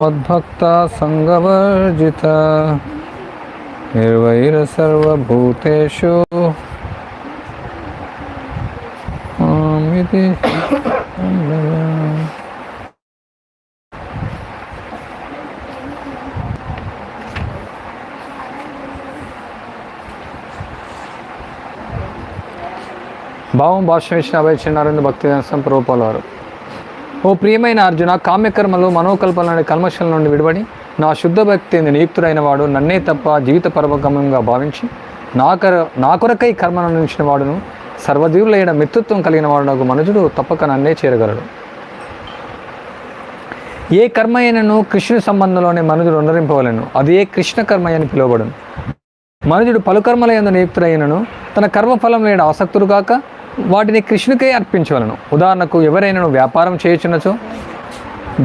మద్భక్త సంగవర్జిత నిర్వైర సర్వభూతేషు మామితి భావం భాష్యం ఇచ్చిన అభయ చిన్నారంద భక్తి దాసం వారు ఓ ప్రియమైన అర్జున కామ్యకర్మలు అనే కల్మషల నుండి విడిపడి నా శుద్ధ భక్తి నియుక్తుడైన వాడు నన్నే తప్ప జీవిత పరమగమంగా భావించి నా కర నా కొరకై కర్మను నుంచిన వాడును సర్వజీవులైన మిత్రత్వం కలిగిన వాడు మనుషుడు మనుజుడు తప్పక నన్నే చేరగలడు. ఏ కర్మ అయినను కృష్ణుని సంబంధంలోనే మనుజుడు ఉండరింపవలను అది ఏ కృష్ణ కర్మ అని పిలువబడును. మనుజుడు పలు కర్మల యందు నియుక్తుడైనను తన కర్మఫలం లేని ఆసక్తుడు కాక వాటిని కృష్ణుకే అర్పించవలను. ఉదాహరణకు ఎవరైనాను వ్యాపారం చేయచున్నచో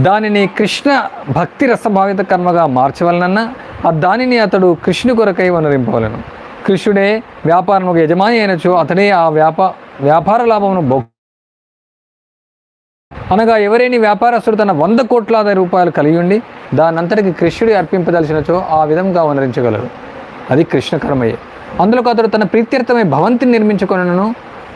దానిని కృష్ణ భక్తి రసభావిత కర్మగా మార్చవలనన్న ఆ దానిని అతడు కృష్ణు కొరకై వనరింపవలను. కృష్ణుడే వ్యాపారముకు యజమాని అయినచో అతడే ఆ వ్యాపా వ్యాపార లాభమును బొ అనగా ఎవరైనా వ్యాపారస్తుడు తన వంద కోట్లాది రూపాయలు కలిగి ఉండి దానంతటికి కృష్ణుడి అర్పింపదలిచినచో ఆ విధంగా వనరించగలరు అది కృష్ణ కర్మయే అందులో అతడు తన ప్రీత్యర్థమై భవంతిని నిర్మించుకొనను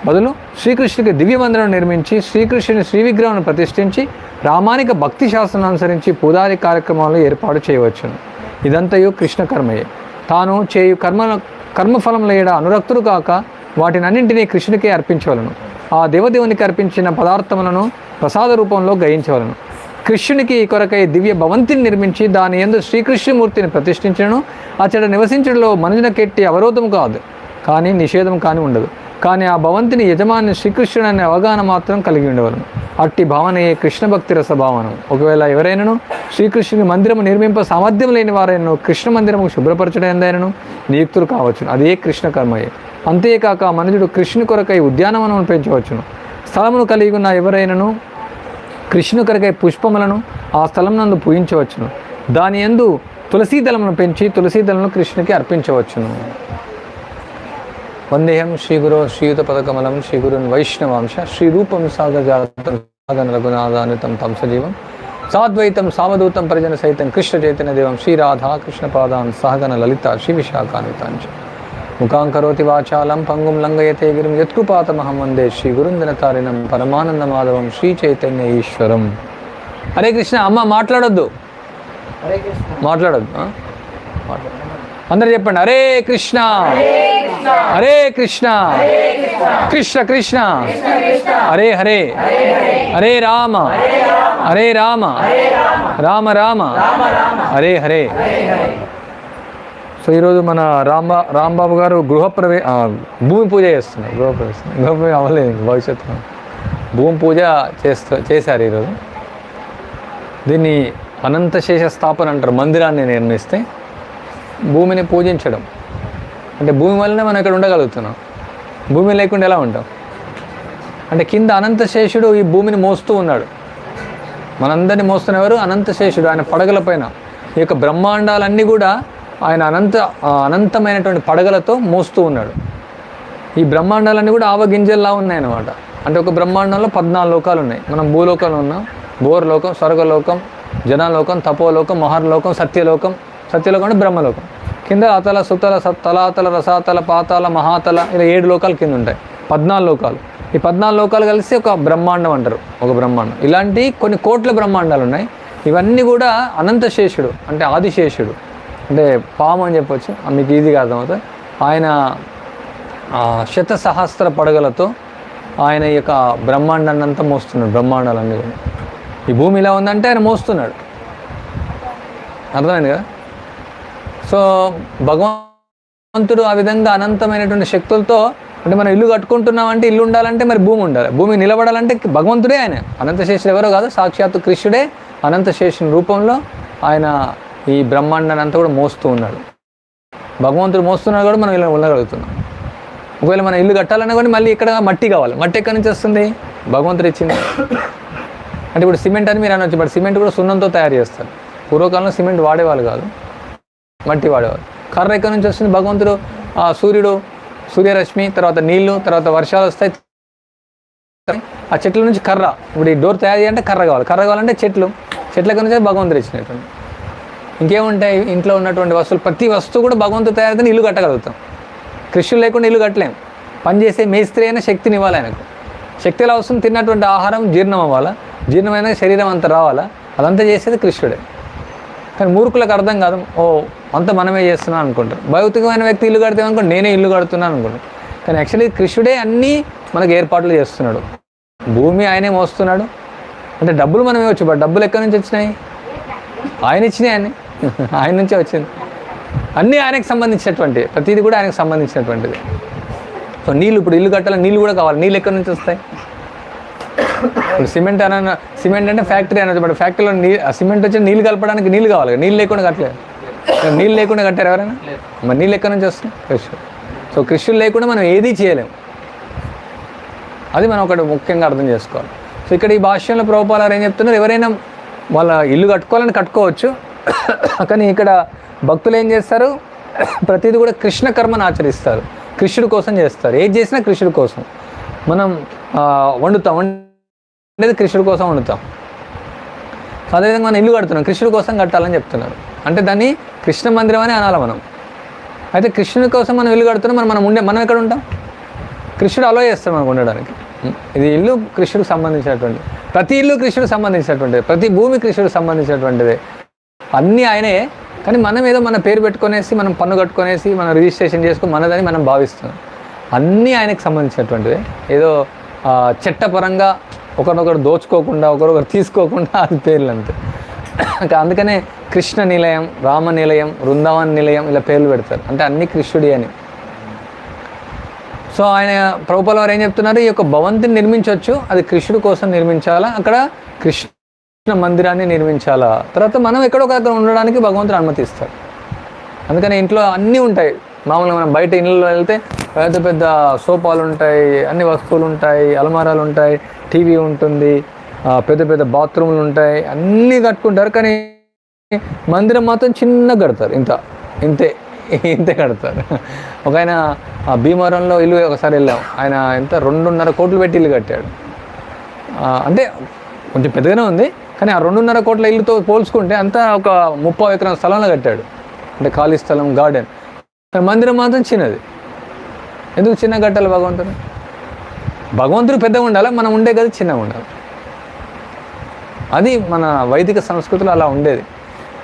బదులు శ్రీకృష్ణుడికి దివ్య మందిరం నిర్మించి శ్రీకృష్ణుని శ్రీ విగ్రహం ప్రతిష్ఠించి ప్రామాణిక భక్తి శాస్త్రం అనుసరించి పూజారి కార్యక్రమాలు ఏర్పాటు చేయవచ్చును. ఇదంతయు కృష్ణ కర్మయే. తాను చేయు కర్మ కర్మఫలం లేడ అనురక్తుడు కాక వాటినన్నింటినీ కృష్ణుడికే అర్పించవలను. ఆ దేవదేవునికి అర్పించిన పదార్థములను ప్రసాద రూపంలో గ్రహించవలను. కృష్ణునికి కొరకై దివ్య భవంతిని నిర్మించి దాని ఎందు శ్రీకృష్ణమూర్తిని ప్రతిష్ఠించను అతడు నివసించడంలో మనుజునకెట్టి అవరోధం కాదు. కానీ నిషేధం కానీ ఉండదు. కానీ ఆ భవంతిని యజమాని శ్రీకృష్ణుడు అనే అవగాహన మాత్రం కలిగి ఉండవలను అట్టి భావనయే కృష్ణ భక్తి రస భావనం. ఒకవేళ ఎవరైనను శ్రీకృష్ణుని మందిరము నిర్మింప సామర్థ్యం లేని వారైనను కృష్ణ మందిరము శుభ్రపరచడం నియుక్తులు కావచ్చు అదే కృష్ణ కర్మయే. అంతేకాక మనుజుడు కృష్ణు కొరకై ఉద్యానవనమును పెంచవచ్చును. స్థలమును కలిగి ఉన్న ఎవరైనను కృష్ణు కొరకై పుష్పములను ఆ స్థలం నందు పూయించవచ్చును దాని యందు తులసీదళమును పెంచి తులసీదళను కృష్ణుకి అర్పించవచ్చును. వందేహం శ్రీగురో శ్రీయుత పదకమలం శ్రీగురున్ వైష్ణవాంశ శ్రీరూపం సాగజాతం సాగన రఘునాథానితం తం సజీవం సాద్వైతం సావధూతం పరిజన సహితం కృష్ణ చైతన్య దేవం శ్రీరాధా కృష్ణ పాదాన్ సహగన లలిత శ్రీ విశాఖాన్వితాంచ ముఖాం కరోతి వాచాలం పంగుం లంఘయతే గిరిం యత్కృపాతమహం వందే శ్రీ గురుందనతారిణం పరమానంద మాధవం శ్రీ చైతన్య ఈశ్వరం. హరే కృష్ణ అమ్మ మాట్లాడొద్దు. మాట్లాడొద్దు. అందరు చెప్పండి హరే కృష్ణ. హరే కృష్ణ. కృష్ణ. కృష్ణ హరే హరే. హరే రామ. హరే రామ. రామ. రామ. హరే హరే. సో ఈరోజు మన రాంబా రాంబాబు గారు గృహప్రవే భూమి పూజ చేస్తున్నారు. గృహప్రవేశం. గృహప్రవేశం అవ్వలేదు భవిష్యత్తులో. భూమి పూజ చేస్తూ చేశారు ఈరోజు. దీన్ని అనంతశేష స్థాపన అంటారు. మందిరాన్ని నిర్మిస్తే భూమిని పూజించడం. అంటే భూమి వల్లనే మనం ఇక్కడ ఉండగలుగుతున్నాం. భూమి లేకుండా ఎలా ఉంటాం? అంటే కింద అనంతశేషుడు ఈ భూమిని మోస్తూ ఉన్నాడు. మనందరినీ మోస్తున్నవారు అనంతశేషుడు ఆయన పడగల పైన. ఈ యొక్క బ్రహ్మాండాలన్నీ కూడా ఆయన అనంత అనంతమైనటువంటి పడగలతో మోస్తూ ఉన్నాడు. ఈ బ్రహ్మాండాలన్నీ కూడా ఆవగింజల్లా ఉన్నాయి అన్నమాట అంటే ఒక బ్రహ్మాండంలో పద్నాలుగు లోకాలు ఉన్నాయి. మనం భూలోకంలో ఉన్నాం. భోరలోకం స్వర్గలోకం జనాలోకం తపోలోకం మహర్లోకం సత్యలోకం. సత్యలోకం అంటే బ్రహ్మలోకం. కింద అతల సుతల సత్తలాతల రసాతల పాతాల మహాతల ఇలా ఏడు లోకాలు కింద ఉంటాయి. పద్నాలుగు లోకాలు. ఈ పద్నాలుగు లోకాలు కలిసి ఒక బ్రహ్మాండం అంటారు ఒక బ్రహ్మాండం. ఇలాంటి కొన్ని కోట్ల బ్రహ్మాండాలు ఉన్నాయి. ఇవన్నీ కూడా అనంతశేషుడు అంటే ఆదిశేషుడు. అంటే పాము అని చెప్పొచ్చు. మీకు ఈజీగా అర్థమవుతుంది. ఆయన శత సహస్ర పడగలతో ఆయన ఈ యొక్క బ్రహ్మాండాన్ని అంతా మోస్తున్నాడు బ్రహ్మాండాలన్నీ కూడా. ఈ భూమి ఇలా ఉందంటే ఆయన మోస్తున్నాడు. అర్థమైంది కదా? సో భగవంతుడు ఆ విధంగా అనంతమైనటువంటి శక్తులతో అంటే మనం ఇల్లు కట్టుకుంటున్నామంటే ఇల్లు ఉండాలంటే మరి భూమి ఉండాలి. భూమి నిలబడాలంటే భగవంతుడే ఆయన. అనంతశేషుడు ఎవరో కాదు సాక్షాత్తు కృష్ణుడే. అనంతశేషుని రూపంలో ఆయన ఈ బ్రహ్మాండాన్ని అంతా కూడా మోస్తూ ఉన్నాడు. భగవంతుడు మోస్తున్నాడు కూడా మనం ఇలా ఉండగలుగుతున్నాం. ఒకవేళ మనం ఇల్లు కట్టాలన్నా కూడా మళ్ళీ ఇక్కడ మట్టి కావాలి. మట్టి ఎక్కడి నుంచి వస్తుంది? భగవంతుడు ఇచ్చింది. అంటే ఇప్పుడు సిమెంట్ అని మీరు అనొచ్చు బట్ సిమెంట్ కూడా సున్నంతో తయారు చేస్తారు. పూర్వకాలంలో సిమెంట్ వాడేవాళ్ళు కాదు. మట్టి వాడేవాళ్ళు కర్ర ఎక్కడి నుంచి వస్తుంది? భగవంతుడు ఆ సూర్యుడు సూర్యరశ్మి తర్వాత నీళ్ళు తర్వాత వర్షాలు వస్తాయి. ఆ చెట్ల నుంచి కర్ర. ఇప్పుడు ఈ డోర్ తయారు చేయాలంటే కర్ర కావాలి. కర్ర కావాలంటే చెట్లు. చెట్ల నుంచి భగవంతుడు ఇచ్చినటువంటి. ఇంకేముంటాయి? ఇంట్లో ఉన్నటువంటి వస్తువులు. ప్రతి వస్తువు కూడా భగవంతుడు తయారైతే ఇల్లు కట్టగలుగుతాం. కృష్ణులు లేకుండా ఇల్లు కట్టలేం. పనిచేసే మేస్త్రి అయినా శక్తిని ఇవ్వాలి ఆయనకు. శక్తి ఎలా వస్తుంది? తిన్నటువంటి ఆహారం జీర్ణం అవ్వాలా? జీర్ణమైన శరీరం అంతా రావాలా? అదంతా చేసేది కృష్ణుడే. కానీ మూర్ఖులకు అర్థం కాదు. ఓ అంత మనమే చేస్తున్నాం అనుకుంటారు. భౌతికమైన వ్యక్తి ఇల్లు కడితే అనుకోండి నేనే ఇల్లు కడుతున్నాను అనుకుంటాను కానీ యాక్చువల్లీ కృష్ణుడే అన్నీ మనకు ఏర్పాట్లు చేస్తున్నాడు. భూమి ఆయనే మోస్తున్నాడు. అంటే డబ్బులు మనమే వచ్చు బట్ డబ్బులు ఎక్కడి నుంచి వచ్చినాయి? ఆయన ఇచ్చినాయి అన్ని. ఆయన నుంచే వచ్చింది. అన్నీ ఆయనకు సంబంధించినటువంటి ప్రతిదీ కూడా ఆయనకు సంబంధించినటువంటిది. సో నీళ్ళు ఇప్పుడు ఇల్లు కట్టాలి నీళ్ళు కూడా కావాలి. నీళ్ళు ఎక్కడి నుంచి వస్తాయి? ఇప్పుడు సిమెంట్ అన్న సిమెంట్ అంటే ఫ్యాక్టరీ అనేది బట్ ఫ్యాక్టరీలో నీ ఆ సిమెంట్ వచ్చి నీళ్ళు కలపడానికి నీళ్ళు కావాలి. నీళ్ళు లేకుండా కట్టలేదు. నీళ్ళు లేకుండా కట్టారు ఎవరైనా? మరి నీళ్ళు ఎక్కడి నుంచి వస్తాయి కృష్ణుడు సో కృష్ణుడు లేకుండా మనం ఏదీ చేయలేము అది మనం ఒకటి ముఖ్యంగా అర్థం చేసుకోవాలి. సో ఇక్కడ ఈ భాష్యంలో ప్రభుపాలారు ఏం చెప్తున్నారు? ఎవరైనా వాళ్ళ ఇల్లు కట్టుకోవాలని కట్టుకోవచ్చు. కానీ ఇక్కడ భక్తులు ఏం చేస్తారు? ప్రతిదీ కూడా కృష్ణ కర్మను ఆచరిస్తారు. కృష్ణుడి కోసం చేస్తారు. ఏది చేసినా కృష్ణుడి కోసం. మనం వండుతాం. వండేది కృష్ణుడి కోసం వండుతాం. సో అదేవిధంగా మనం ఇల్లు కడుతున్నాం. కృష్ణుడి కోసం కట్టాలని చెప్తున్నారు. అంటే దాన్ని కృష్ణ మందిరం అని అనాలి మనం. అయితే కృష్ణుడి కోసం మనం ఇల్లు కడుతున్నాం మనం మనం ఉండే మనం ఎక్కడ ఉంటాం? కృష్ణుడు అలో చేస్తాడు మనకు ఉండడానికి. ఇది ఇల్లు కృష్ణుడికి సంబంధించినటువంటి ప్రతి ఇల్లు కృష్ణుడికి సంబంధించినటువంటిది. ప్రతి భూమి కృష్ణుడికి సంబంధించినటువంటిది. అన్నీ ఆయనే కానీ మనం ఏదో మన పేరు పెట్టుకునేసి మనం పన్ను కట్టుకునేసి మనం రిజిస్ట్రేషన్ చేసుకుని మనదని మనం భావిస్తున్నాం. అన్నీ ఆయనకు సంబంధించినటువంటిది. ఏదో చట్టపరంగా ఒకరినొకరు దోచుకోకుండా ఒకరొకరు తీసుకోకుండా అది పేర్లు అంతే. అందుకనే కృష్ణ నిలయం రామ నిలయం బృందావన్ నిలయం ఇలా పేర్లు పెడతారు. అంటే అన్ని కృష్ణుడి అని. సో ఆయన ప్రభుపాల వారు ఏం చెప్తున్నారు? ఈ యొక్క భవంతిని నిర్మించవచ్చు. అది కృష్ణుడి కోసం నిర్మించాలా? అక్కడ కృష్ణ మందిరాన్ని నిర్మించాలా? తర్వాత మనం ఎక్కడో ఒక ఉండడానికి భగవంతుడు అనుమతిస్తాడు అందుకని ఇంట్లో అన్నీ ఉంటాయి. మామూలుగా మనం బయట ఇళ్ళలో వెళ్తే పెద్ద పెద్ద సోఫాలు ఉంటాయి అన్ని వస్తువులు ఉంటాయి అలమారాలు ఉంటాయి టీవీ ఉంటుంది పెద్ద పెద్ద బాత్రూమ్లు ఉంటాయి అన్నీ కట్టుకుంటారు. కానీ మందిరం మాత్రం చిన్నగా కడతారు ఇంత ఇంతే ఇంతే కడతారు. ఒక ఆయన భీమవరంలో ఇల్లు ఒకసారి వెళ్ళాం. ఆయన ఎంత రెండున్నర కోట్లు పెట్టి ఇల్లు కట్టాడు. అంటే కొంచెం పెద్దగానే ఉంది కానీ ఆ రెండున్నర కోట్ల ఇల్లుతో పోల్చుకుంటే అంతా ఒక ముప్పై ఎకరం స్థలంలో కట్టాడు. అంటే ఖాళీ స్థలం గార్డెన్. మందిరం మాత్రం చిన్నది. ఎందుకు చిన్న కట్టాలి భగవంతుడు భగవంతుడు పెద్దగా ఉండాలి? మనం ఉండే గది చిన్నగా ఉండాలి. అది మన వైదిక సంస్కృతిలో అలా ఉండేది.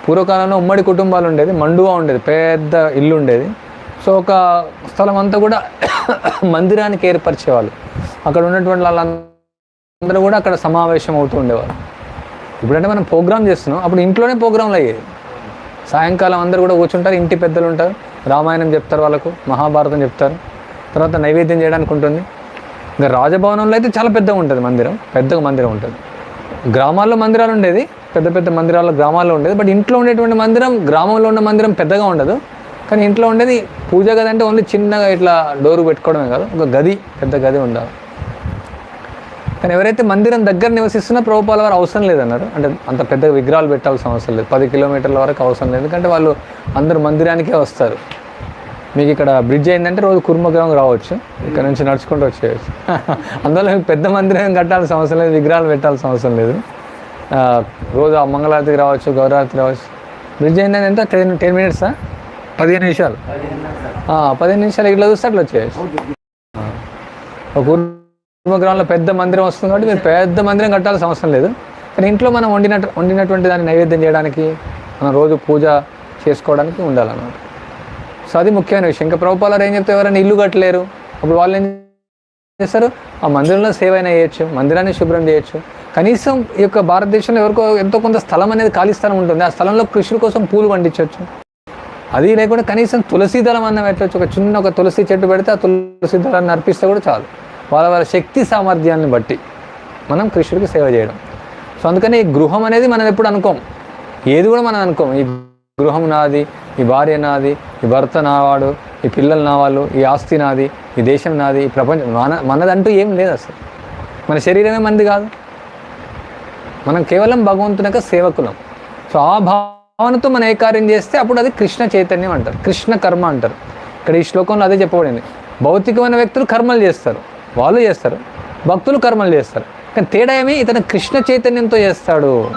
పూర్వకాలంలో ఉమ్మడి కుటుంబాలు ఉండేది మండువా ఉండేది పెద్ద ఇల్లు ఉండేది. సో ఒక స్థలం అంతా కూడా మందిరానికి ఏర్పరిచేవాళ్ళు. అక్కడ ఉన్నటువంటి వాళ్ళందరూ కూడా అక్కడ సమావేశం అవుతూ ఉండేవారు ఇప్పుడంటే మనం ప్రోగ్రామ్ చేస్తున్నాం. అప్పుడు ఇంట్లోనే ప్రోగ్రాంలు అయ్యేది సాయంకాలం అందరూ కూడా కూర్చుంటారు ఇంటి పెద్దలు ఉంటారు. రామాయణం చెప్తారు వాళ్ళకు మహాభారతం చెప్తారు. తర్వాత నైవేద్యం చేయడానికి ఉంటుంది. ఇంకా రాజభవనంలో అయితే చాలా పెద్దగా ఉంటుంది మందిరం పెద్దగా మందిరం ఉంటుంది. గ్రామాల్లో మందిరాలు ఉండేది పెద్ద పెద్ద మందిరాల్లో గ్రామాల్లో ఉండేది. బట్ ఇంట్లో ఉండేటువంటి మందిరం గ్రామంలో ఉన్న మందిరం పెద్దగా ఉండదు. కానీ ఇంట్లో ఉండేది పూజ గది అంటే ఓన్లీ చిన్నగా ఇట్లా డోరు పెట్టుకోవడమే కాదు ఒక గది పెద్ద గది ఉండాలి. కానీ ఎవరైతే మందిరం దగ్గర నివసిస్తున్నా ప్రభుపాల వారు అవసరం లేదన్నారు. అంటే అంత పెద్ద విగ్రహాలు పెట్టాల్సిన అవసరం లేదు. పది కిలోమీటర్ల వరకు అవసరం లేదు. ఎందుకంటే వాళ్ళు అందరూ మందిరానికే వస్తారు. మీకు ఇక్కడ బ్రిడ్జ్ అయిందంటే రోజు కుర్మగ్రామం రావచ్చు. ఇక్కడ నుంచి నడుచుకుంటూ వచ్చేయచ్చు. అందువల్ల మీకు పెద్ద మందిరం కట్టాల్సిన అవసరం లేదు విగ్రహాలు పెట్టాల్సిన అవసరం లేదు. రోజు ఆ మంగళారతికి రావచ్చు గౌరవారతి రావచ్చు. బ్రిడ్జ్ అయిందని ఎంత టెన్ టెన్ మినిట్సా పదిహేను నిమిషాలు. పదిహేను నిమిషాలు ఇట్లా చూస్తే అట్లా వచ్చేయచ్చు. ఒక కుర్మగ్రామంలో పెద్ద మందిరం వస్తుంది కాబట్టి మీరు పెద్ద మందిరం కట్టాల్సిన అవసరం లేదు. కానీ ఇంట్లో మనం వండినట్టు వండినటువంటి దాన్ని నైవేద్యం చేయడానికి మనం రోజు పూజ చేసుకోవడానికి ఉండాలన్నమాట. సో అది ముఖ్యమైన విషయం. ఇంకా ప్రభుపాలు ఏం చెప్తే ఎవరైనా ఇల్లు కట్టలేరు. అప్పుడు వాళ్ళు ఏం చేస్తారు? ఆ మందిరంలో సేవ అయినా చేయొచ్చు మందిరాన్ని శుభ్రం చేయొచ్చు. కనీసం ఈ యొక్క భారతదేశంలో ఎవరికో ఎంతో కొంత స్థలం అనేది ఖాళీ స్థలం ఉంటుంది. ఆ స్థలంలో కృషుల కోసం పూలు పండించవచ్చు అది లేకుండా కనీసం తులసి దళం అన్న పెట్టవచ్చు ఒక చిన్న ఒక తులసి చెట్టు పెడితే ఆ తులసి దళాన్ని అర్పిస్తే కూడా చాలు. వాళ్ళ వాళ్ళ శక్తి సామర్థ్యాన్ని బట్టి మనం కృష్ణుడికి సేవ చేయడం. సో అందుకని ఈ గృహం అనేది మనం ఎప్పుడు అనుకోం. ఏది కూడా మనం అనుకోం. ఈ గృహం నాది ఈ భార్య నాది ఈ భర్త నావాడు ఈ పిల్లలు నావాళ్ళు ఈ ఆస్తి నాది ఈ దేశం నాది ఈ ప్రపంచం మన మనదంటూ ఏం లేదు అసలు. మన శరీరమే మంది కాదు. మనం కేవలం భగవంతుని యొక్క సేవకులం. సో ఆ భావనతో మనం ఏ కార్యం చేస్తే అప్పుడు అది కృష్ణ చైతన్యం అంటారు. కృష్ణ కర్మ అంటారు. ఇక్కడ ఈ శ్లోకంలో అదే చెప్పబడింది. భౌతికమైన వ్యక్తులు కర్మలు చేస్తారు. వాళ్ళు చేస్తారు. భక్తులు కర్మలు చేస్తారు. కానీ తేడా ఏమి? ఇతను కృష్ణ చైతన్యంతో చేస్తాడు.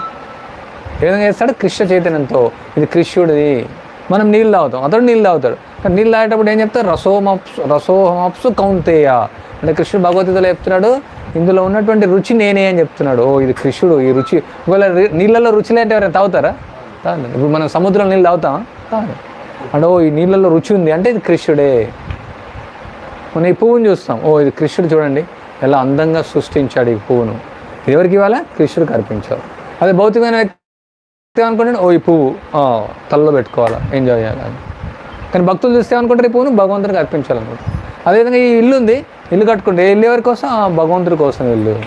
ఏ విధంగా చేస్తాడు? కృష్ణ చైతన్యంతో. ఇది కృష్ణుడిది. మనం నీళ్ళు తాగుతాం. అతడు నీళ్ళు తాగుతాడు. కానీ నీళ్ళు తాగేటప్పుడు ఏం చెప్తారు? రసోమప్సు రసోహమప్సు కౌంతేయ. అంటే కృష్ణుడు భగవద్గీతలో చెప్తున్నాడు ఇందులో ఉన్నటువంటి రుచి నేనే అని చెప్తున్నాడు. ఓ ఇది కృష్ణుడు ఈ రుచి. ఒకవేళ నీళ్ళల్లో రుచి లేంటే ఎవరైనా తాగుతారా? తాగండి ఇప్పుడు మనం సముద్రంలో నీళ్ళు తాగుతాం తాగండి అంటే ఓ ఈ నీళ్ళల్లో రుచి ఉంది అంటే ఇది కృష్ణుడే. మనం ఈ పువ్వుని చూస్తాం. ఓ ఇది కృష్ణుడు చూడండి. ఎలా అందంగా సృష్టించాడు ఈ పువ్వును. ఎవరికి ఇవ్వాలా? కృష్ణుడికి అర్పించారు అదే భౌతికమైన వ్యక్తి అనుకుంటే ఓ ఈ పువ్వు తలలో పెట్టుకోవాలా ఎంజాయ్ చేయాలి అని. కానీ భక్తులు చూస్తే అనుకుంటారు ఈ పువ్వును భగవంతుడికి అర్పించాలనుకుంటారు. అదేవిధంగా ఈ ఇల్లు ఉంది ఇల్లు కట్టుకుంటే ఇల్లు ఎవరి కోసం? భగవంతుడి కోసం ఇల్లు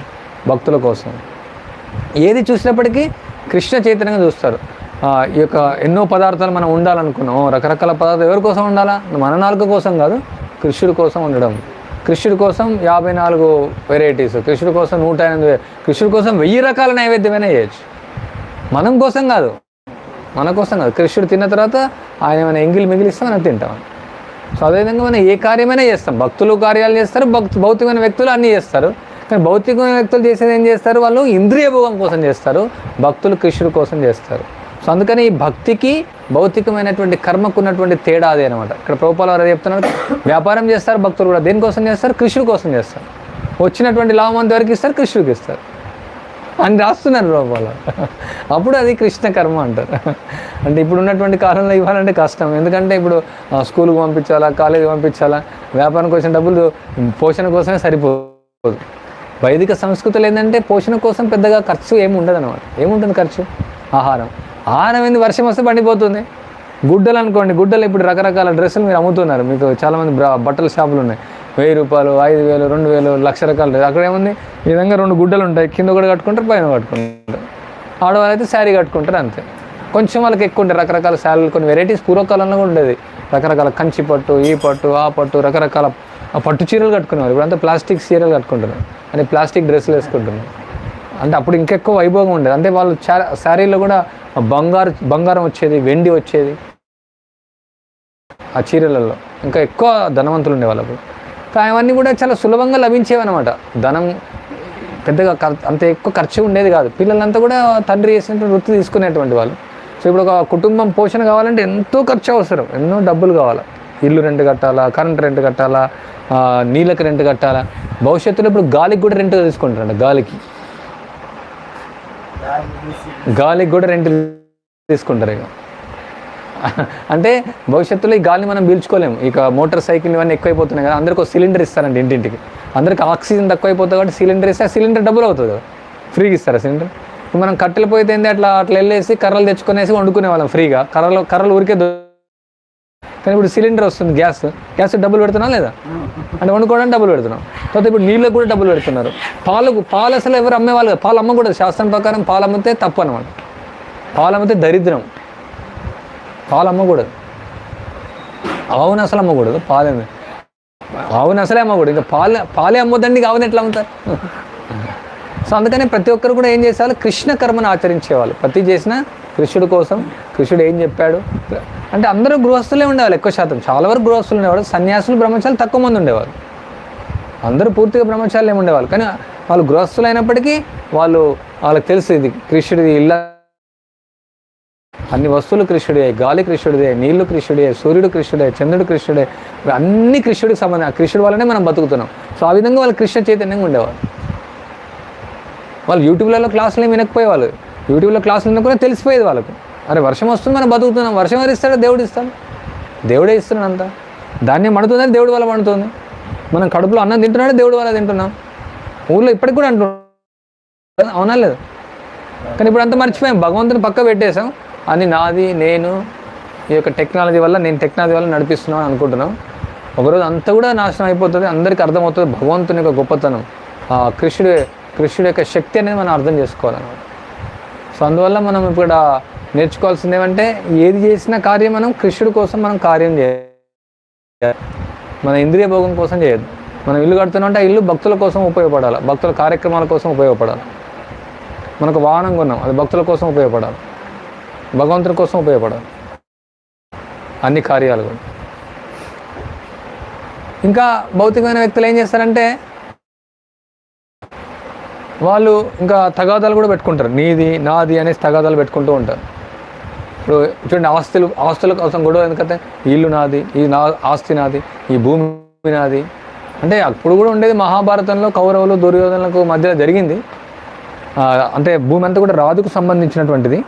భక్తుల కోసం. ఏది చూసినప్పటికీ కృష్ణ చైతన్యంగా చూస్తారు. ఈ యొక్క ఎన్నో పదార్థాలు మనం ఉండాలనుకున్నాం రకరకాల పదార్థాలు ఎవరి కోసం ఉండాలా? మన నాలుగు కోసం కాదు కృష్ణుడి కోసం ఉండడం. కృష్ణుడి కోసం యాభై నాలుగు వెరైటీస్ కృష్ణుడి కోసం నూట ఎనిమిది వే- కృష్ణుడి కోసం వెయ్యి రకాల నైవేద్యమైన చేయొచ్చు. మనం కోసం కాదు. మన కోసం కాదు. కృష్ణుడు తిన్న తర్వాత ఆయన ఏమైనా ఎంగిలి మిగిలిస్తే మనం తింటాం. సో అదేవిధంగా మనం ఏ కార్యమైనా చేస్తాం. భక్తులు కార్యాలు చేస్తారు భక్తు భౌతికమైన వ్యక్తులు అన్నీ చేస్తారు. కానీ భౌతికమైన వ్యక్తులు చేసేది ఏం చేస్తారు? వాళ్ళు ఇంద్రియ భోగం కోసం చేస్తారు. భక్తులు కృష్ణుడి కోసం చేస్తారు. సో అందుకని ఈ భక్తికి భౌతికమైనటువంటి కర్మకు ఉన్నటువంటి తేడా అదే అనమాట ఇక్కడ ప్రభుపాల వారు చెప్తున్నారు. వ్యాపారం చేస్తారు భక్తులు కూడా దేనికోసం చేస్తారు? కృష్ణుడి కోసం చేస్తారు. వచ్చినటువంటి లాభం అంతవరకు ఇస్తారు కృష్ణుడికి ఇస్తారు. అని రాస్తున్నారు లోపల అప్పుడు అది కృష్ణ కర్మ అంటారు. అంటే ఇప్పుడు ఉన్నటువంటి కాలంలో ఇవ్వాలంటే కష్టం. ఎందుకంటే ఇప్పుడు స్కూల్కి పంపించాలా కాలేజీకి పంపించాలా వ్యాపారం కోసం డబ్బులు పోషణ కోసమే సరిపోదు. వైదిక సంస్కృతులు ఏంటంటే పోషణ కోసం పెద్దగా ఖర్చు ఏమి ఉండదు అనమాట ఏముంటుంది ఖర్చు? ఆహారం. ఆహారం ఏంది? వర్షం వస్తే పండిపోతుంది. గుడ్డలు అనుకోండి గుడ్డలు ఇప్పుడు రకరకాల డ్రెస్సులు మీరు అమ్ముతున్నారు. మీకు చాలామంది బ్రా బట్టల షాపులు ఉన్నాయి. వెయ్యి రూపాయలు ఐదు వేలు రెండు వేలు లక్ష రకాలు లేదు. అక్కడ ఏముంది? ఈ విధంగా రెండు గుడ్డలు ఉంటాయి. కింద కూడా కట్టుకుంటారు పైన కట్టుకుంటారు. ఆడవాళ్ళు అయితే శారీ కట్టుకుంటారు అంతే. కొంచెం వాళ్ళకి ఎక్కువ ఉంటాయి. రకరకాల శారీలు కొన్ని వెరైటీస్ పూర్వకాలంలో కూడా ఉండేది. రకరకాల కంచి పట్టు ఈ పట్టు ఆ పట్టు రకరకాల ఆ పట్టు చీరలు కట్టుకునేవారు. ఇప్పుడు అంతా ప్లాస్టిక్ చీరలు కట్టుకుంటున్నారు. అని ప్లాస్టిక్ డ్రెస్సులు వేసుకుంటున్నారు. అంటే అప్పుడు ఇంకెక్కువ వైభోగం ఉండేది. అంటే వాళ్ళు శారీలో కూడా బంగారు బంగారం వచ్చేది వెండి వచ్చేది. ఆ చీరలలో ఇంకా ఎక్కువ ధనవంతులు ఉండేవాళ్ళు అప్పుడు. అవన్నీ కూడా చాలా సులభంగా లభించేవి అనమాట ధనం పెద్దగా అంత ఎక్కువ ఖర్చు ఉండేది కాదు. పిల్లలంతా కూడా తండ్రి చేసినటువంటి వృత్తి తీసుకునేటువంటి వాళ్ళు. సో ఇప్పుడు ఒక కుటుంబం పోషణ కావాలంటే ఎంతో ఖర్చు అవసరం. ఎన్నో డబ్బులు కావాలి. ఇల్లు రెంట్ కట్టాలా కరెంట్ రెంట్ కట్టాలా నీళ్ళకి రెంట్ కట్టాలా. భవిష్యత్తులో ఇప్పుడు గాలికి కూడా రెంట్ తీసుకుంటారంట గాలికి. గాలికి కూడా రెంట్ తీసుకుంటారు ఇక. అంటే భవిష్యత్తులో ఈ గాలిని మనం పీల్చుకోలేము. ఇక మోటార్ సైకిల్ ఇవన్నీ ఎక్కువైపోతున్నాయి కదా అందరికీ ఒక సిలిండర్ ఇస్తారండి ఇంటింటికి. అందరికి ఆక్సిజన్ తక్కువైపోతుంది కాబట్టి సిలిండర్ ఇస్తే సిలిండర్ డబుల్ అవుతుంది కదా. ఫ్రీగా ఇస్తారా సిలిండర్? మనం కట్టెలు పోయితే ఏంటి అట్లా అట్లా వెళ్ళేసి కర్రలు తెచ్చుకునేసి వండుకునే వాళ్ళం ఫ్రీగా. కర్రలు కర్రలు ఊరికే కానీ ఇప్పుడు సిలిండర్ వస్తుంది గ్యాస్. గ్యాస్ డబ్బులు పెడుతున్నా లేదా? అంటే వండుకోవడానికి డబ్బులు పెడుతున్నాం తర్వాత ఇప్పుడు నీళ్ళకు కూడా డబ్బులు పెడుతున్నారు. పాలకు పాలు అసలు ఎవరు అమ్మేవాళ్ళు పాలు అమ్మకూడదు. శాస్త్రం ప్రకారం పాలు అమ్మితే తప్పు అనమాట పాలు అమ్మితే దరిద్రం. పాలు అమ్మకూడదు ఆవును అసలు అమ్మకూడదు పాలు. ఆవును అసలే అమ్మకూడదు ఇంకా పాలు పాలే అమ్మొద్దండి ఆవుని ఎట్లా అమ్ముతారు? సో అందుకనే ప్రతి ఒక్కరు కూడా ఏం చేసేవాళ్ళు? కృష్ణ కర్మను ఆచరించేవాళ్ళు. ప్రతి చేసిన కృష్ణుడు కోసం కృష్ణుడు ఏం చెప్పాడు? అంటే అందరూ గృహస్థులే ఉండేవాళ్ళు ఎక్కువ శాతం. చాలా వరకు గృహస్థులు ఉండేవాళ్ళు. సన్యాసులు బ్రహ్మచారులు తక్కువ మంది ఉండేవాళ్ళు. అందరూ పూర్తిగా బ్రహ్మచారులు ఏమి ఉండేవాళ్ళు. కానీ వాళ్ళు గృహస్థులు అయినప్పటికీ వాళ్ళు వాళ్ళకి తెలుసు ఇది కృష్ణుడిది ఇల్లు అన్ని వస్తువులు కృష్ణుడే గాలి కృష్ణుడిదే నీళ్ళు కృష్ణుడే సూర్యుడు కృష్ణుడే చంద్రుడు కృష్ణుడే ఇవి అన్ని కృష్ణుడికి సంబంధం ఆ కృష్ణుడి వల్లనే మనం బతుకుతున్నాం. సో ఆ విధంగా వాళ్ళు కృష్ణ చైతన్యంగా ఉండేవాళ్ళు. వాళ్ళు యూట్యూబ్లలో క్లాసులు ఏమి వినకపోయేవాళ్ళు. యూట్యూబ్లో క్లాసులు వినకుండా తెలిసిపోయేది వాళ్ళకు. అరే వర్షం వస్తుంది మనం బతుకుతున్నాం. వర్షం ఎవరు ఇస్తాడో? దేవుడు ఇస్తాడు. దేవుడే ఇస్తున్నాడు అంతా. ధాన్యం పడుతుందని దేవుడి వల్ల మండుతుంది మనం కడుపులో అన్నం తింటున్నాడు దేవుడి వల్ల తింటున్నాం. ఊళ్ళో ఇప్పటికి కూడా అంటున్నాం అవునా లేదు? కానీ ఇప్పుడు అంతా మర్చిపోయాం. భగవంతుని పక్క పెట్టేశాం. అని నాది నేను ఈ యొక్క టెక్నాలజీ వల్ల నేను టెక్నాలజీ వల్ల నడిపిస్తున్నాను అనుకుంటున్నాం. ఒకరోజు అంతా కూడా నాశనం అయిపోతుంది అందరికీ అర్థమవుతుంది భగవంతుని యొక్క గొప్పతనం. ఆ కృష్ణుడు కృష్ణుడి యొక్క శక్తి అనేది మనం అర్థం చేసుకోవాలన్నమాట. సో అందువల్ల మనం ఇక్కడ నేర్చుకోవాల్సింది ఏమంటే ఏది చేసిన కార్యం మనం కృష్ణుడి కోసం మనం కార్యం చేయాలి మన ఇంద్రియ భోగం కోసం చేయదు మనం ఇల్లు కడుతున్నామంటే ఆ ఇల్లు భక్తుల కోసం ఉపయోగపడాలి భక్తుల కార్యక్రమాల కోసం ఉపయోగపడాలి. మనకు వాహనం కొన్నాం అది భక్తుల కోసం ఉపయోగపడాలి. భగవంతుని కోసం ఉపయోగపడాలి అన్ని కార్యాలు కూడా. ఇంకా భౌతికమైన వ్యక్తులు ఏం చేస్తారంటే వాళ్ళు ఇంకా తగాదాలు కూడా పెట్టుకుంటారు. నీది నాది అనేసి తగాదాలు పెట్టుకుంటూ ఉంటారు. ఇప్పుడు చూడండి ఆస్తులు ఆస్తుల కోసం గొడవ ఎందుకంటే ఇల్లు నాది ఈ నా ఆస్తి నాది ఈ భూమి నాది. అంటే అప్పుడు కూడా ఉండేది మహాభారతంలో కౌరవులు దుర్యోధనలకు మధ్యలో జరిగింది. అంటే భూమి అంతా కూడా రాజుకు సంబంధించినటువంటిది.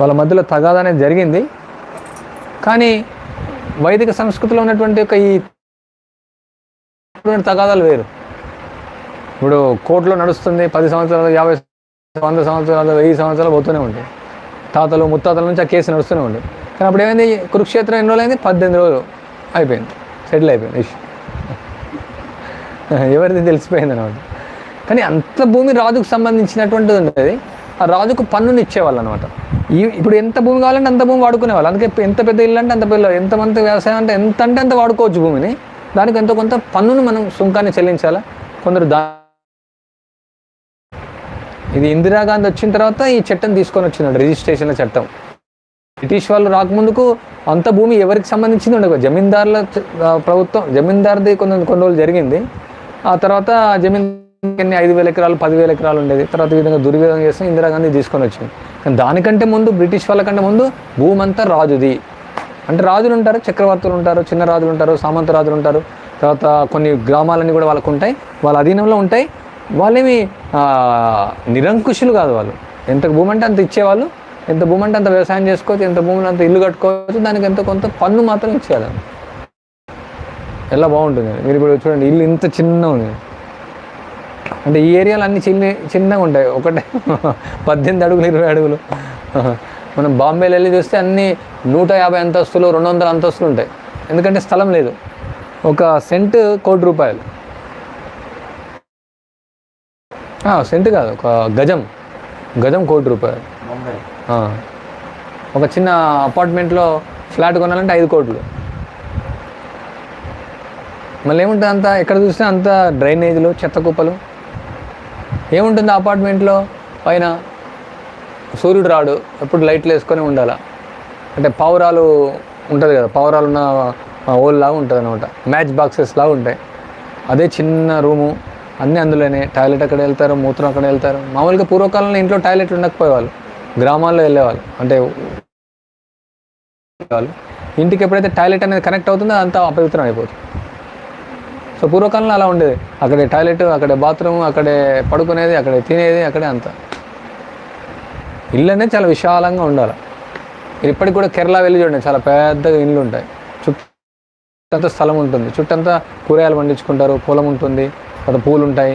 వాళ్ళ మధ్యలో తగాదా అనేది జరిగింది. కానీ వైదిక సంస్కృతిలో ఉన్నటువంటి ఒక ఈ తగాదాలు వేరు. ఇప్పుడు కోర్టులో నడుస్తుంది పది సంవత్సరాలు యాభై వంద సంవత్సరాలు వెయ్యి సంవత్సరాలు పోతూనే ఉంటాయి. తాతలు ముత్తాతల నుంచి ఆ కేసు నడుస్తూనే ఉంటాయి. కానీ అప్పుడు ఏమైంది? కురుక్షేత్రం ఎన్ని రోజులు అయింది పద్దెనిమిది రోజులు అయిపోయింది. సెటిల్ అయిపోయింది. ఇష్యూ ఎవరిది తెలిసిపోయింది అనమాట కానీ అంత భూమి రాజుకు సంబంధించినటువంటిది ఉండేది. రాజుకు పన్నుని ఇచ్చేవాళ్ళు అనమాట ఈ ఇప్పుడు ఎంత భూమి కావాలంటే అంత భూమి వాడుకునేవాళ్ళు. అందుకే ఎంత పెద్ద ఇల్లు అంటే అంత పెద్ద ఎంతమంది వ్యవసాయం అంటే ఎంత అంటే అంత వాడుకోవచ్చు భూమిని. దానికి ఎంతో కొంత పన్నును మనం సుంకాన్ని చెల్లించాలా? కొందరు దా ఇది ఇందిరాగాంధీ వచ్చిన తర్వాత ఈ చట్టం తీసుకొని వచ్చినాడు రిజిస్ట్రేషన్ల చట్టం. బ్రిటిష్ వాళ్ళు రాకముందుకు అంత భూమి ఎవరికి సంబంధించింది ఉండదు. జమీందారుల ప్రభుత్వం జమీందార్ది కొన్ని కొన్ని రోజులు జరిగింది. ఆ తర్వాత జమీన్ ఐదు వేల ఎకరాలు పదివేల ఎకరాలు ఉండేది. తర్వాత విధంగా దుర్విధంగా చేస్తే ఇందిరాగాంధీ తీసుకొని వచ్చింది. కానీ దానికంటే ముందు బ్రిటిష్ వాళ్ళకంటే ముందు భూమంతా రాజుది. అంటే రాజులు ఉంటారు చక్రవర్తులు ఉంటారు చిన్న రాజులు ఉంటారు సామంత రాజులు ఉంటారు. తర్వాత కొన్ని గ్రామాలన్నీ కూడా వాళ్ళకు ఉంటాయి. వాళ్ళ అధీనంలో ఉంటాయి. వాళ్ళేమి నిరంకుశులు కాదు వాళ్ళు. ఎంత భూమి అంటే అంత ఇచ్చేవాళ్ళు. ఎంత భూమి అంటే అంత వ్యవసాయం చేసుకోవచ్చు. ఎంత భూమిని అంత ఇల్లు కట్టుకోవచ్చు. దానికి ఎంతో కొంత పన్ను మాత్రం ఇచ్చేయాలి ఎలా బాగుంటుంది మీరు ఇప్పుడు చూడండి ఇల్లు ఇంత చిన్న ఉంది. అంటే ఈ ఏరియాలో అన్ని చిన్న చిన్నగా ఉంటాయి. ఒకటే పద్దెనిమిది అడుగులు ఇరవై అడుగులు. మనం బాంబేలో వెళ్ళి చూస్తే అన్ని నూట యాభై అంతస్తులు రెండు వందల అంతస్తులు ఉంటాయి. ఎందుకంటే స్థలం లేదు. ఒక సెంట్ కోటి రూపాయలు. సెంట్ కాదు ఒక గజం. గజం కోటి రూపాయలు. ఒక చిన్న అపార్ట్మెంట్లో ఫ్లాట్ కొనాలంటే ఐదు కోట్లు. మళ్ళీ ఏముంటుంది అంతా? ఎక్కడ చూసినా అంతా డ్రైనేజీలు చెత్త కుప్పలు. ఏముంటుంది అపార్ట్మెంట్లో పైన సూర్యుడు రాడు. ఎప్పుడు లైట్లు వేసుకొని ఉండాలా? అంటే పావురాలు ఉంటుంది కదా పావురాలు ఉన్న ఓల్ లాగా ఉంటుంది అనమాట మ్యాచ్ బాక్సెస్ లాగా ఉంటాయి. అదే చిన్న రూము అన్నీ అందులోనే. టాయిలెట్ అక్కడ వెళ్తారు మూత్రం అక్కడ వెళ్తారు. మామూలుగా పూర్వకాలంలో ఇంట్లో టాయిలెట్ ఉండకపోయేవాళ్ళు. గ్రామాల్లో వెళ్ళేవాళ్ళు. అంటే వాళ్ళు ఇంటికి ఎప్పుడైతే టాయిలెట్ అనేది కనెక్ట్ అవుతుందో అంతా అపవిత్రం అయిపోతుంది. సో పూర్వకాలంలో అలా ఉండేది. అక్కడే టాయిలెట్ అక్కడే బాత్రూమ్ అక్కడే పడుకునేది అక్కడే తినేది అక్కడే అంతా. ఇల్లు అనేది చాలా విశాలంగా ఉండాలి. మీరు ఇప్పటికి కూడా కేరళ వెళ్ళి చూడండి చాలా పెద్దగా ఇల్లు ఉంటాయి. చుట్టంతా స్థలం ఉంటుంది. చుట్టంతా కూరగాయలు పండించుకుంటారు పొలం ఉంటుంది తర్వాత పూలు ఉంటాయి.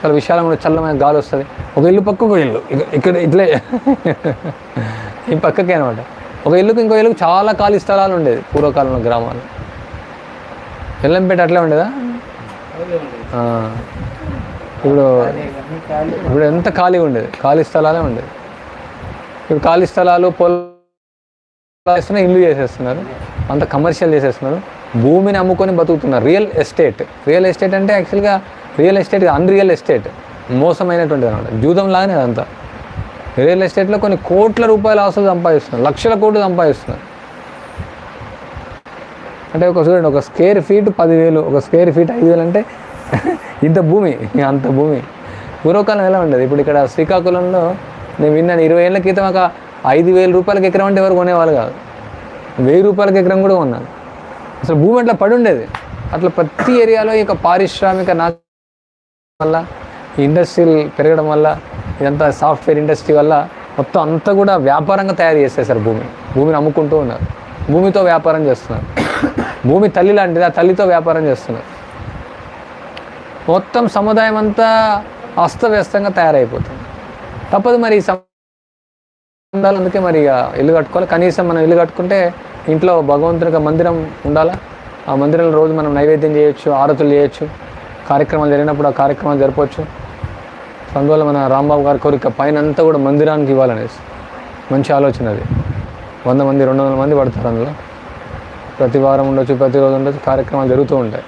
చాలా విశాలంగా చల్లమైన గాలి వస్తుంది. ఒక ఇల్లు పక్క ఒక ఇల్లు. ఇక్కడ ఇట్లే. ఈ పక్కకే అనమాట ఒక ఇల్లుకి ఇంకో ఇల్లుకు చాలా ఖాళీ స్థలాలు ఉండేది పూర్వకాలంలో గ్రామాలు ఎల్లంపేట అట్లే ఉండేదా? ఇప్పుడు ఇప్పుడు ఎంత ఖాళీగా ఉండేది? ఖాళీ స్థలాలే ఉండేది. ఇప్పుడు ఖాళీ స్థలాలు పొలాలు ఇల్లు చేసేస్తున్నారు. అంత కమర్షియల్ చేసేస్తున్నారు. భూమిని అమ్ముకొని బతుకుతున్నారు. Real estate. రియల్ ఎస్టేట్ అంటే యాక్చువల్గా రియల్ ఎస్టేట్ అన్రియల్ ఎస్టేట్ మోసమైనటువంటిది అనమాట. జూదం లాగానే అదంతా. రియల్ ఎస్టేట్లో కొన్ని కోట్ల రూపాయల ఆస్తులు సంపాదిస్తున్నారు. లక్షల కోట్లు సంపాదిస్తున్నారు. అంటే ఒక చూడండి ఒక స్క్వేర్ ఫీట్ పదివేలు ఒక స్క్వేర్ ఫీట్ ఐదు వేలు అంటే ఇంత భూమి అంత భూమి. పూర్వకాలం ఎలా ఉండేది? ఇప్పుడు ఇక్కడ శ్రీకాకుళంలో నేను విన్నాను ఇరవై ఏళ్ళ క్రితం ఒక ఐదు వేల రూపాయలకి ఎకరం అంటే ఎవరు కొనేవాళ్ళు కాదు. వెయ్యి రూపాయలకి ఎకరం కూడా కొన్నాను. అసలు భూమి అట్లా పడి ఉండేది. అట్లా ప్రతి ఏరియాలో ఈ యొక్క పారిశ్రామిక నా వల్ల ఈ ఇండస్ట్రీలు పెరగడం వల్ల ఇదంతా సాఫ్ట్వేర్ ఇండస్ట్రీ వల్ల మొత్తం అంతా కూడా వ్యాపారంగా తయారు చేసేసారు భూమి. భూమిని అమ్ముకుంటూ ఉన్నారు. భూమితో వ్యాపారం చేస్తున్నారు. భూమి తల్లి లాంటిది ఆ తల్లితో వ్యాపారం చేస్తున్నారు. మొత్తం సముదాయం అంతా అస్తవ్యస్తంగా తయారైపోతుంది. తప్పదు మరి ఈ సంబంధాలు అందుకే మరి ఇక ఇల్లు కట్టుకోవాలి. కనీసం మనం ఇల్లు కట్టుకుంటే ఇంట్లో భగవంతునికి మందిరం ఉండాలా? ఆ మందిరంలో రోజు మనం నైవేద్యం చేయొచ్చు ఆరతులు చేయొచ్చు కార్యక్రమాలు జరిగినప్పుడు ఆ కార్యక్రమాలు జరపవచ్చు అందువల్ల మన రాంబాబు గారి కోరిక పైన అంతా కూడా మందిరానికి ఇవ్వాలనేసి. మంచి ఆలోచన అది. వంద మంది రెండు వందల మంది పడతారు అందులో. ప్రతి వారం ఉండొచ్చు ప్రతిరోజు ఉండొచ్చు కార్యక్రమాలు జరుగుతూ ఉంటాయి.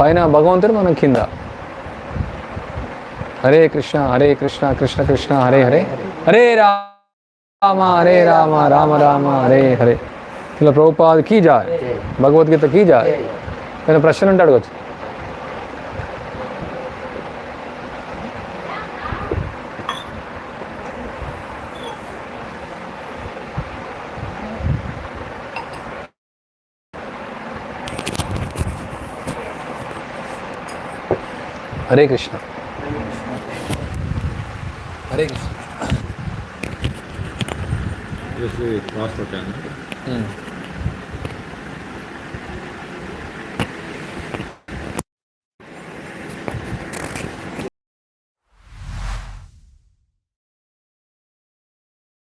పైన భగవంతుడు మనం కింద. హరే కృష్ణ హరే కృష్ణ కృష్ణ కృష్ణ హరే హరే. హరే రామ హరే రామ రామ రామ హరే హరే. ఇలా ప్రభుపాద్ కీ జాయ్ భగవద్గీత కీ జాయ్. నేను ప్రశ్న ఉంటే అడగచ్చు. హరే కృష్ణ. హరే కృష్ణ.